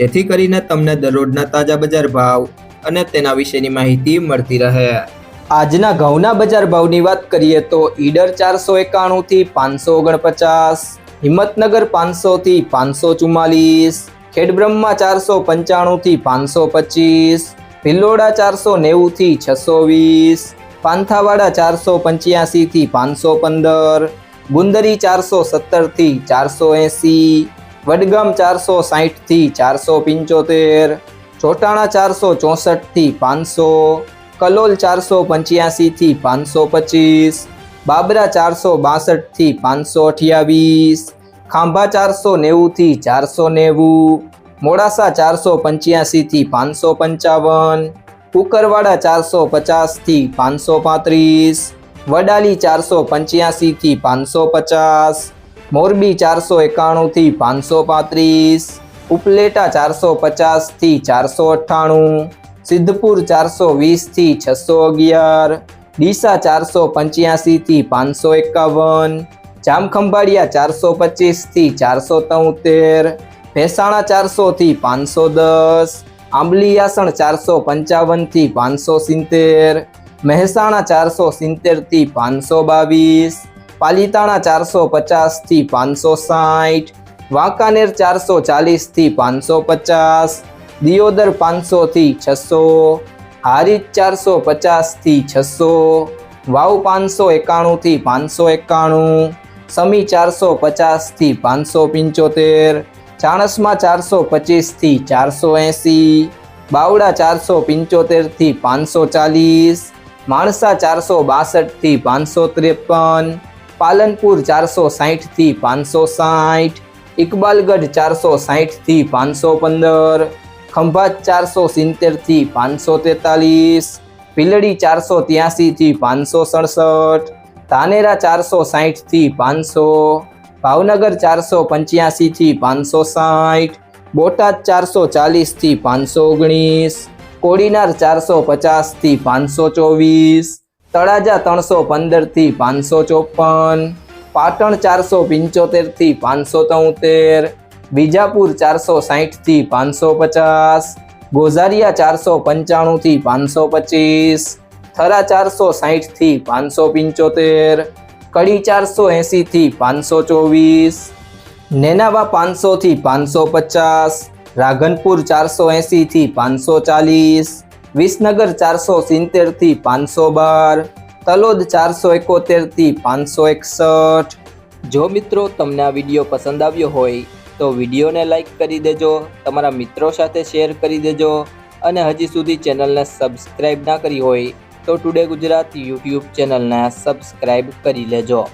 જેથી કરીને તમને દરરોજના તાજા બજાર ભાવ અને તેના વિશેની માહિતી મળતી રહે. આજના ઘઉંના બજાર ભાવની વાત કરીએ તો ઈડર ચારસો એકાણુંથી પાંચસો ઓગણપચાસ, હિંમતનગર પાંચસોથી પાંચસો ચુમ્માલીસ, ખેડબ્રહ્મા ચારસો પંચાણુંથી પાંચસો પચીસ ભિલોડા ચારસો નેવુંથી છસો વીસ, પાંથાવાડા ચારસો પંચ્યાસીથી પાંચસો પંદર, ગુંદરી ચારસો સત્તરથી ચારસો એંસી વડગામ ચારસો સાહીઠથી ચારસો પંચોતેર, ચોટાણા ચારસો ચોસઠથી પાંચસો, કલોલ ચારસો પંચ્યાસીથી પાંચસો પચીસ, બાબરા ચારસો બાસઠથી પાંચસો અઠ્યાવીસ, ખાંભા ચારસો નેવુંથી ચારસો નેવું, મોડાસા ચારસો પંચ્યાસીથી પાંચસો પંચાવન, કુકરવાડા ચારસો પચાસથી પાંચસો પાંત્રીસ, વડાલી ચારસો પંચ્યાસીથી પાંચસો પચાસ મોરબી ચારસો એકાણુંથી પાંચસો પાંત્રીસ, ઉપલેટા ચારસો પચાસથી ચારસો અઠ્ઠાણું, સિદ્ધપુર ચારસો વીસથી છસો અગિયાર, ડીસા ચારસો પંચ્યાસીથી પાંચસો એકાવન, જામખંભાળિયા ચારસો પચીસથી ચારસો તોતેર, ભેસાણા ચારસોથી પાંચસો દસ આંબલીયાસણ ચારસો પંચાવનથી પાંચસો સિત્તેર, મહેસાણા ચારસો સિત્તેરથી પાંચસો બાવીસ પાલીતાણા ચારસો પચાસથી પાંચસો સાઠ, વાંકાનેર ચારસો ચાલીસથી પાંચસો પચાસ, દિયોદર પાંચસો થી છસો, હારીજ ચારસો પચાસથી છસો, વાવ પાંચસો એકાણું થી પાંચસો એકાણું, સમી ચારસો પચાસથી પાંચસો પંચોતેર, ચાણસમાં ચારસો પચીસથી ચારસો એંસી, બાવડા ચારસો પંચોતેરથી પાંચસો ચાલીસ, માણસા ચારસો બાસઠથી પાંચસો ત્રેપન પાલનપુર ચારસો સાહીઠથી પાંચસો સાઠ ઇકબાલગઢ ચારસો સાહીઠથી પાંચસો પંદર, ખંભાત ચારસો સિત્તેરથી પાંચસો તેતાલીસ, ભીલડી ચારસો ત્યાસીથી પાંચસો સડસઠ, ધાનેરા ચારસો સાહીઠથી પાંચસો, ભાવનગર ચારસો પંચ્યાસીથી પાંચસો સાઠ બોટાદ ચારસો ચાલીસથી પાંચસો ઓગણીસ, કોડીનાર ચારસો પચાસથી પાંચસો ચોવીસ તળાજા ત્રણસો પંદરથી પાંચસો ચોપન, પાટણ ચારસો પંચોતેરથી પાંચસો તોતેર, બીજાપુર ચારસો સાહીઠથી પાંચસો પચાસ, ગોઝારિયા ચારસો પંચાણુંથી પાંચસો પચીસ, થરા ચારસો સાહીઠથી પાંચસો પંચોતેર, કડી ચારસો એંસીથી પાંચસો ચોવીસ, નેનાવા પાંચસોથી પાંચસો પચાસ રાઘનપુર ચારસો એંસીથી પાંચસો ચાલીસ વિસનગર ચારસો સિત્તેરથી પાંચસો બાર, તલોદ ચારસો એકોતેરથી પાંચસો એકસઠ. જો મિત્રો તમને આ વીડિયો પસંદ આવ્યો હોય, તો વિડીયોને લાઇક કરી દેજો, તમારા મિત્રો સાથે શેર કરી દેજો, અને હજી સુધી ચેનલને સબસ્ક્રાઈબ ના કરી હોય, તો ટુડે ગુજરાત યુટ્યુબ ચેનલને સબસ્ક્રાઈબ કરી લેજો.